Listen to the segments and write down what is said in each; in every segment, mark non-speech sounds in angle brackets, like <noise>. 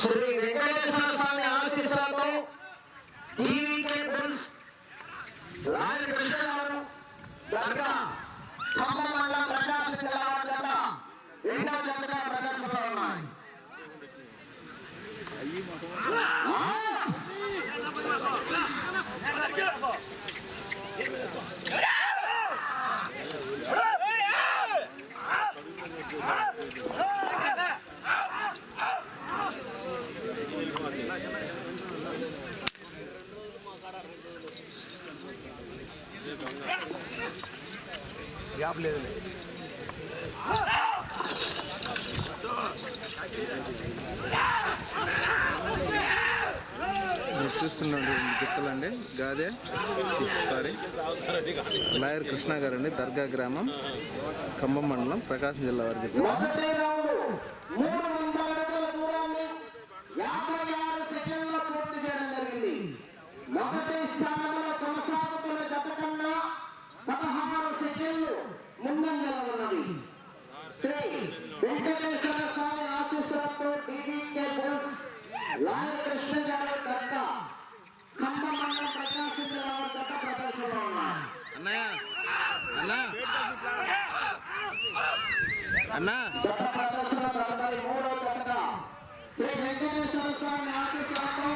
శ్రీ వెంకటేశ్వర స్వామి ఆశీస్సులతో TVK bulls lawyer Krishna గారు దర్గా ఖమ్మం మండలం ప్రకాశం జిల్లా వారి జత రెండవ జతగా ప్రదర్శనలో ఉన్నాయి ఆ! గ్యాప్ లేదు. మీరు చూస్తున్నాడు దిక్కులండి గాదే సారీ. లాయర్ కృష్ణ గారండి దర్గా గ్రామం ఖమ్మం మండలం ప్రకాశం జిల్లా వారి దిక్కు మొదటి రౌండ్ మూడు వందల అడుగుల దూరాన్ని యాభై ఆరు సెకండ్లో పూర్తి చేయడం జరిగింది మొదటి స్థానంలో కొనసాగుతున్న జత కన్నా పదహారు సెకండ్లు ముందంజలో ఉన్నవి శ్రీ వెంకటేశ్వర స్వామి ఆశీస్సులతో డీడీకే బుల్స్ లాయర్ కృష్ణ గారు దత్త ఖమ్మం మండలం ప్రకాశం జిల్లా వారి జత ప్రదర్శనలో ఉన్నారు అన్నయ్య అన్నా అన్నా. జత ప్రదర్శన నలభై మూడో జతగా శ్రీ వెంకటేశ్వర స్వామి ఆశీస్సులతో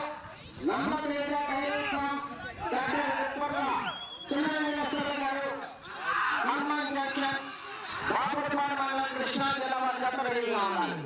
నమ్మతేజ డైరీ ఫార్మ్స్ డాక్టర్ ఉప్పర్ల చిన్నవేశ్వర గారు హనుమాన్ జంక్షన్ బాపుట్వాడ మండలం కృష్ణా జిల్లా వారి జత రెడీగా ఉన్నాయి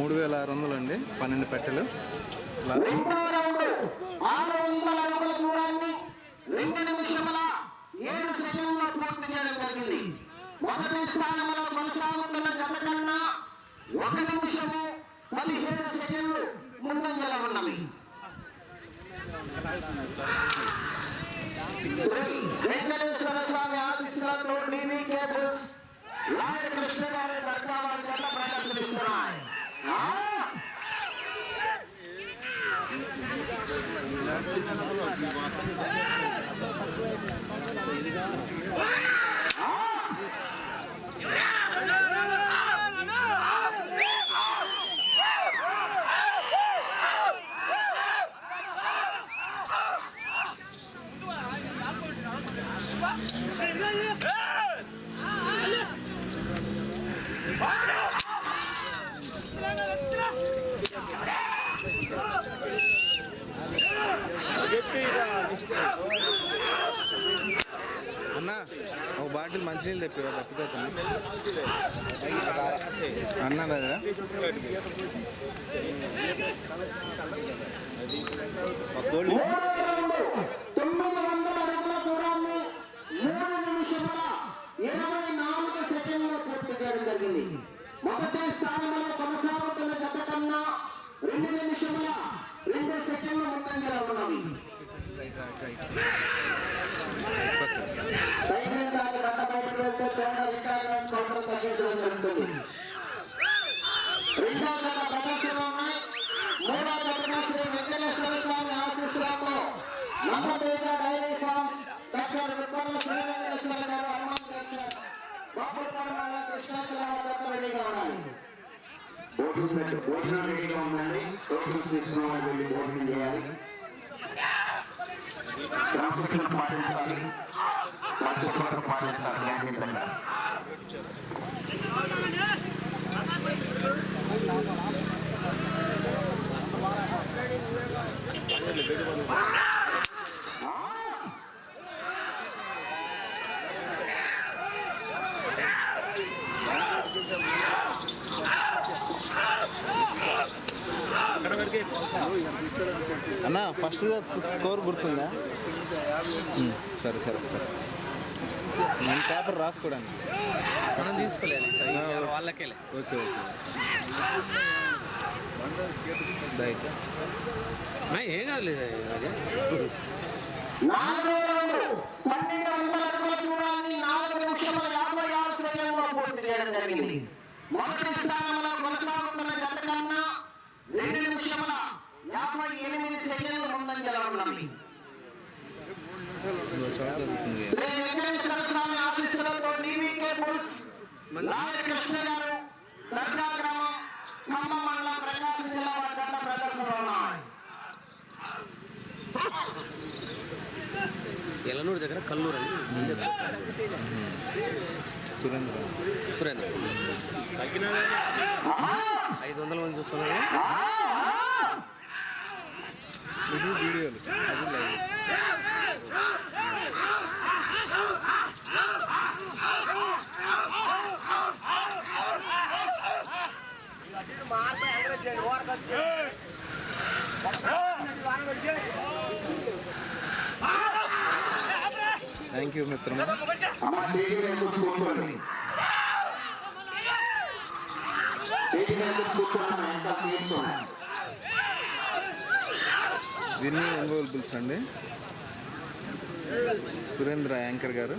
మూడు వేల ఆరు వందలు అండి పన్నెండు పెట్టెలు. లాస్ట్ రౌండ్ ఆరు వందల అడుగుల దూరాన్ని రెండు నిమిషముల ఏడు సెకండ్లో పూర్తి చేయడం జరిగింది. మొదటి స్థానంలో కొనసాగుతున్న జత కన్నా ఒక నిమిషము పదిహేడు సెకండ్లు ముందంజలో ఉన్నవి శ్రీ వెంకటేశ్వర స్వామి ఆశీస్సులతో టీవీ కేబుల్స్ లాయర్ కృష్ణ గారి దర్గా వారి జత ప్రదర్శనిస్తున్నాయి ఆ! అన్నా ఒక బాటిల్ మంచినీళ్ళు తెప్పి తప్పిపోతుంది. అన్నా దగ్గర. తొమ్మిది వందల అడుగుల దూరాన్ని మూడు నిమిషముల ఇరవై నాలుగు సెకండ్లో పూర్తి చేయడం జరిగింది. మొదటి స్థానంలో కొనసాగుతున్న జత కన్నా రెండు సెకండ్ల ముందంజలో ఉన్నవి సైకిల్ దాని గంట బయటకు వెళ్తే తోట రికార్డు కౌంటర్ తగ్గించడం జరుగుతుంది రెండో జత ప్రదర్శనలో ఉన్నాయి మూడో జతగా శ్రీ వెంకటేశ్వర స్వామి ఆశీస్సులతో నమ్మతేజ dairy farms doctor Vipparla Shri Venkateswara గారు హనుమాన్ జంక్షన్ బాపుట్పాడు మండలం కృష్ణా జిల్లా జత రెడీగా ఉన్నాయి భోజనం పెట్టు భోజనం రెడీగా ఉందండి భోజనం తీసుకున్న వాళ్ళు వెళ్ళి భోజనం చేయాలి క్రమశిక్షణ పాటించాలి పరిశుభ్రత పాటించాలి యాంత్రికంగా ఫస్ట్ స్కోర్ గుర్తుందా సరే సరే సరే నేను పేపర్ రాసుకోవడానికి మనం తీసుకోలేదు వాళ్ళకేలే ఓకే ఓకే ఏం కాదులేదు నాలుగో రౌండ్ పన్నెండు వందల అడుగుల దూరాన్ని నాలుగు నిమిషముల యాభై ఆరు సెకండ్లో పూర్తి చేయడం జరిగింది మొదటి స్థానంలో కొనసాగుతున్న జత కన్నా రెండు నిమిషముల యాభై ఎనిమిది సెకండ్లు ముందంజలో ఉన్నవి శ్రీ వెంకటేశ్వర స్వామి ఆశీస్సులతో డీవీకే బుల్స్ లాయర్ కృష్ణ గారు దర్గా గ్రామం ఖమ్మం మండలం ప్రకాశం జిల్లా వారి గత ప్రదర్శనలో ఉన్నాయి. ఎల్లనూరు దగ్గర కల్లూరు అని సురేంద్ర. సురేంద్ర. ఐదు వందల మంది చూస్తున్నారు ఇది వీడియోలు. అది లైవ్. థ్యాంక్ యూ మిత్రమా. అమ్మ కూర్చోండి దీన్ని ఒంగోలు బుల్స్ అండి. సురేంద్ర యాంకర్ గారు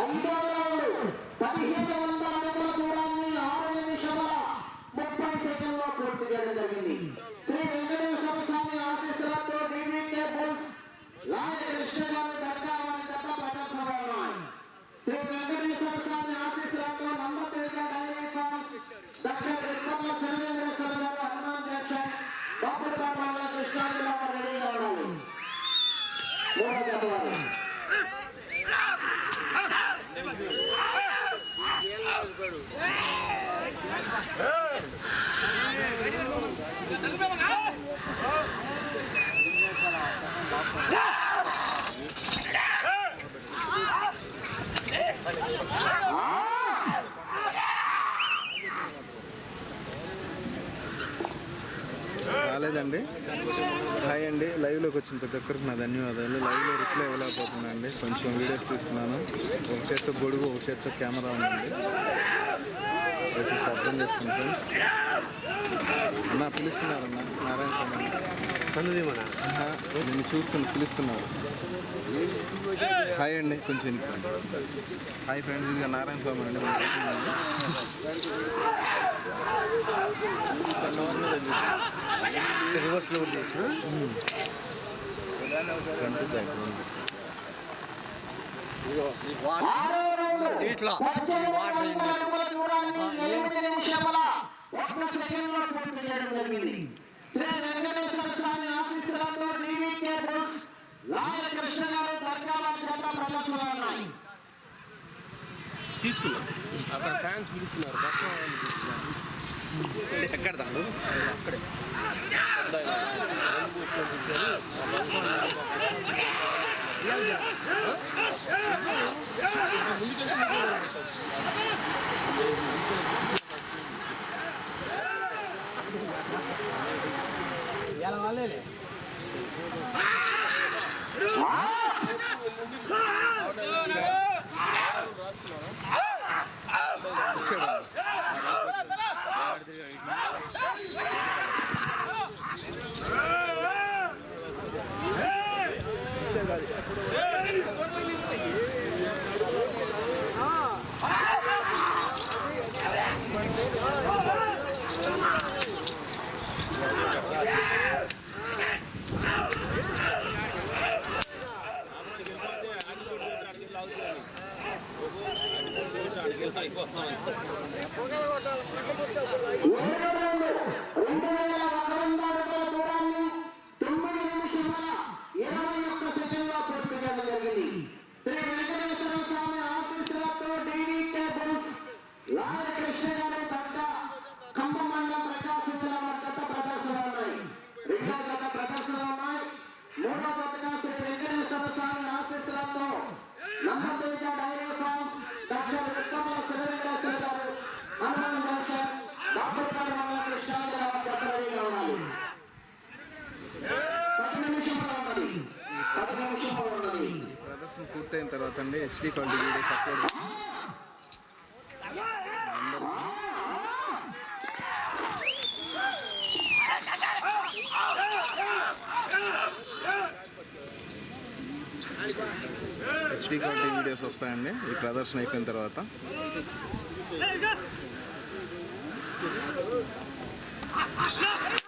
ఐదో రౌండ్ పదిహేను వందల అడుగుల దూరాన్ని ఆరు నిమిషముల ముప్పై సెకండ్లో పూర్తి చేయడం జరిగింది శ్రీ వెంకటేశ్వర స్వామి ఆశీస్సులతో డీవీకే బుల్స్ లాయర్ కృష్ణ గారి దర్గా వారి జత ప్రదర్శనలో ఉన్నాయి శ్రీ వెంకటేశ్వర స్వామి ఆశీస్సులతో నందతీర్థ డైరీ ఫార్మ్స్ డాక్టర్ విక్రమ శర్వేంద్రేశ్వర గారు హనుమాన్ జంక్షన్ బాపుపేట కృష్ణా జిల్లా వారు రెడీగా ఉండాలి మూడో జత వారు రాలేదండి. హాయ్ అండి. లైవ్లోకి వచ్చిన ప్రతి ఒక్కరికి నా ధన్యవాదాలు. లైవ్లో రిప్లై ఇవ్వలేకపోతున్నా అండి కొంచెం వీడియోస్ తీస్తున్నాను. ఒక చేత్తో గొడుగు ఒక చేత్తో కెమెరా ఉందండి. వచ్చేసి అర్థం చేసుకోండి ఫ్రెండ్స్ అన్న పిలుస్తున్నారన్న నారాయణ స్వామి నిన్ను చూస్తున్న పిలుస్తున్నారు హాయ్ అండి కొంచెం. హాయ్ ఫ్రెండ్స్ ఇది నారాయణ స్వామి అండి. <laughs> రివర్స్లో ఇట్లా. పద్దెనిమిది దూరాన్ని ఎనిమిది నిమిషముల ఒక్క సెకండ్లో పూర్తి చేయడం జరిగింది శ్రీ వెంకటేశ్వర స్వామి ఆశీస్సులతో డీవీకే బుల్స్ లాయర్ కృష్ణ గారు దర్గా వారి జత ప్రదర్శనలో ఉన్నాయి తీసుకున్నాం అక్కడ ఫ్యాన్స్ పిలుస్తున్నారు ఎక్కడ దాడు అక్కడే రెండు కూర్చొని కూర్చొని అటువంటి videos upload HD quality videos వస్తాయండి ఈ ప్రదర్శన అయిపోయిన తర్వాత Yeah.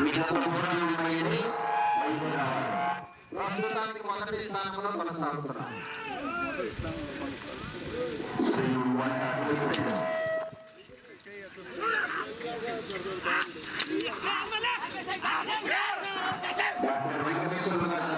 మిగతా కూడా మొదటి స్థానంలో కొనసాగుతున్నాం శ్రీ డాక్టర్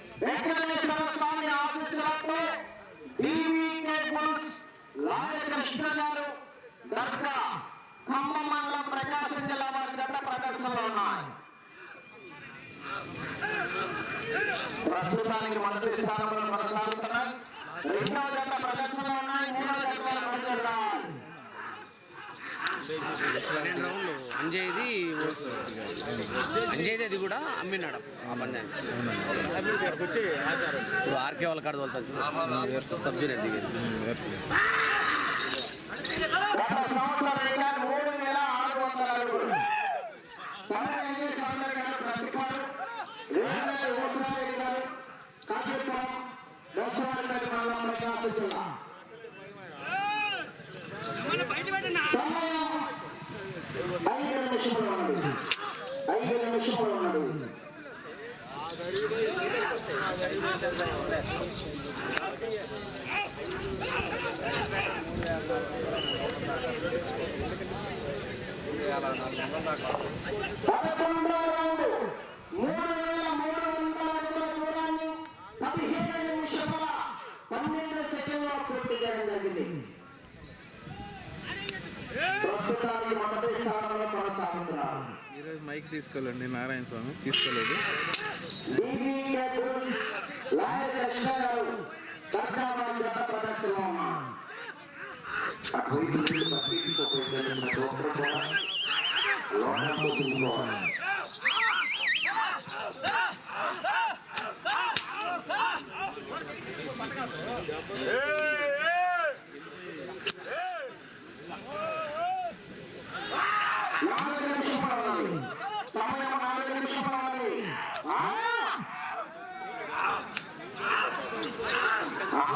వెంకటేశ్వర స్వామి ఆశీస్సులతో డివికే గారు దర్గా ఖమ్మం మండలం ప్రకాశం జిల్లా వారి గత ప్రదర్శనలో ఉన్నాయి. ప్రస్తుతానికి మంత్రి స్థానంలో కొనసాగుతున్నాయి. రెండవ రెండు రౌండ్లు. అది కూడా అమ్మినాడు. ఆ బండి ఆర్కే వాళ్ళ కాడ తోలుతుంది సబ్జీ రెడ్డి ఈరోజు మైక్ తీసుకోలేండి నారాయణ స్వామి. తీసుకోలేదు. ప్రదర్శన బుల్స్ లాయర్ కృష్ణ గారు దర్గాబాద్ జత ప్రదర్శనలో ఉన్నారు అటు ఇటు తిరిగి పట్టించుకోకపోతే మన డోక్టర్ కూడా లోపలికి చూసుకోవాలి. నాలుగు నిమిషములు ఉన్నది సమయం నాలుగు నిమిషములు ఉన్నది ఆ! ఆ!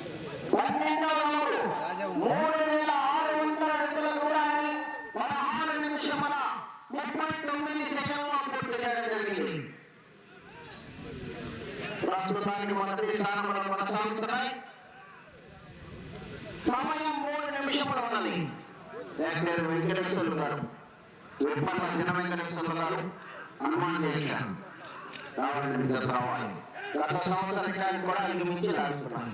మూడు వేల ఆరు వందల అడుగుల దూరాన్ని పదహారు నిమిషముల ముప్పై తొమ్మిది సెకండ్లో పూర్తి చేయడం జరిగింది ప్రస్తుతానికి మొదటి స్థానంలో కొనసాగుతున్నాయి. సమయం మూడు నిమిషములు ఉన్నది. డాక్టర్ వెంకటేశ్వర్లు గారు విప్పన్న చిన్న వెంకటేశ్వర్లు గారు హనుమాన్ రావాలని జత రావాలి గత సంవత్సరానికి కూడా ఇంక మించి లాగుతున్నాయి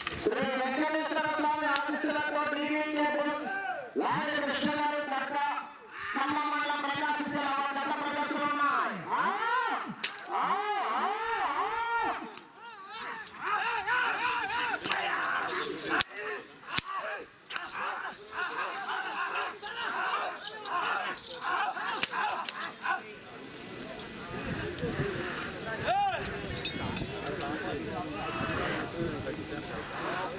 శ్రీ వెంకటేశ్వర స్వామి ఆశీస్సులతో టీవీ కేబుల్స్ లాయర్ కృష్ణ గారు దర్గ ఖమ్మం మండలం ప్రకాశం జిల్లా వారి గత ప్రదర్శనలు ఉన్నాయి ఆ! ఆ! ఆ! ఆ!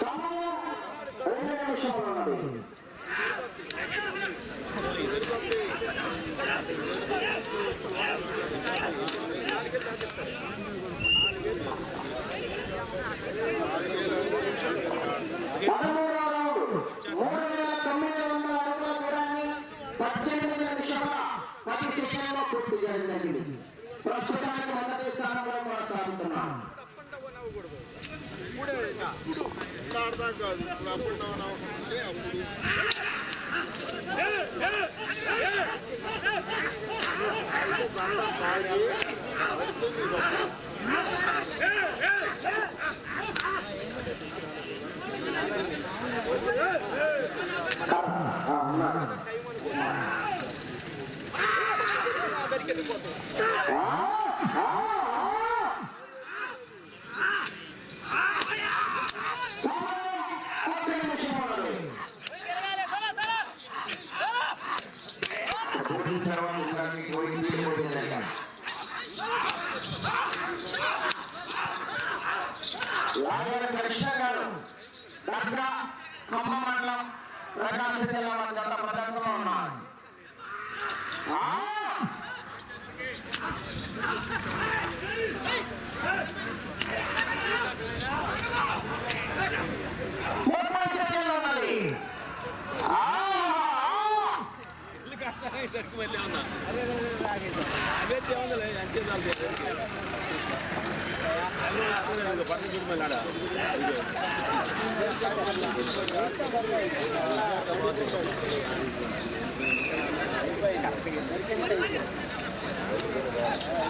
సమయం రెండు నిమిషములు ఉన్నది పదమూడవ రౌండ్ మూడు వేల తొమ్మిది వందల అడుగుల దూరాన్ని పద్దెనిమిది నిమిషాల పది సెకండ్లో పూర్తి చేయడం జరిగింది ప్రస్తుతానికి మొదటి స్థానంలో కొనసాగుతున్నాం ఇప్పుడే ఇప్పుడు ఇప్పుడు ఆడదాం కాదు ఇప్పుడు అప్పుడు డౌన్ అవ్వకుంటే అప్పుడు తాగి ఆ, ఉన్నారు. ఆ, ఆ, ఆ. సమయం ఒక్క నిమిషం ఉన్నది. పోటీ తర్వాత ఇంకా మీకు పోయింది, పోయిందంట. లాయర్ కృష్ణ గారు దర్గా ఖమ్మం మండలం ప్రకాశం జిల్లా మన గత ప్రదర్శనలో ఉన్నారు ఆ! ముప్పై సెకండ్లు ఉన్నది ఆ! ఆ! ఇల్లు కట్టాలి మళ్ళీ ఉన్నా అవే తేవాలి అంతే పట్టు చూడు మళ్ళీ ఆడ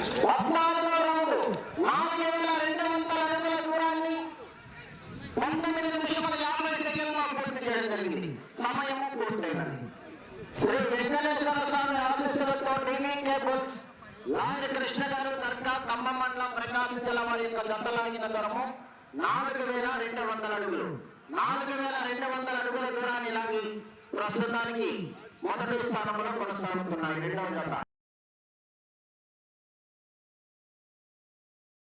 రౌండ్. నాలుగు వేల రెండు వందల అడుగుల దూరాన్ని పంతొమ్మిది నిమిషముల యాభై సెకండ్లో పూర్తి చేయడం జరిగింది సమయము పూర్తయినది శ్రీ వెంకటేశ్వర స్వామి ఆశీస్సులతో టీవీ లాయర్ కృష్ణ గారు దర్గా ఖమ్మం మండలం ప్రకాశం జిల్లా వారి యొక్క జతలాగిన దూరము. నాలుగు వేల రెండు వందల అడుగులు. నాలుగు వేల రెండు వందల అడుగుల దూరాన్ని లాగి ప్రస్తుతానికి మొదటి స్థానంలో కొనసాగుతున్నాయి. రెండవ జత.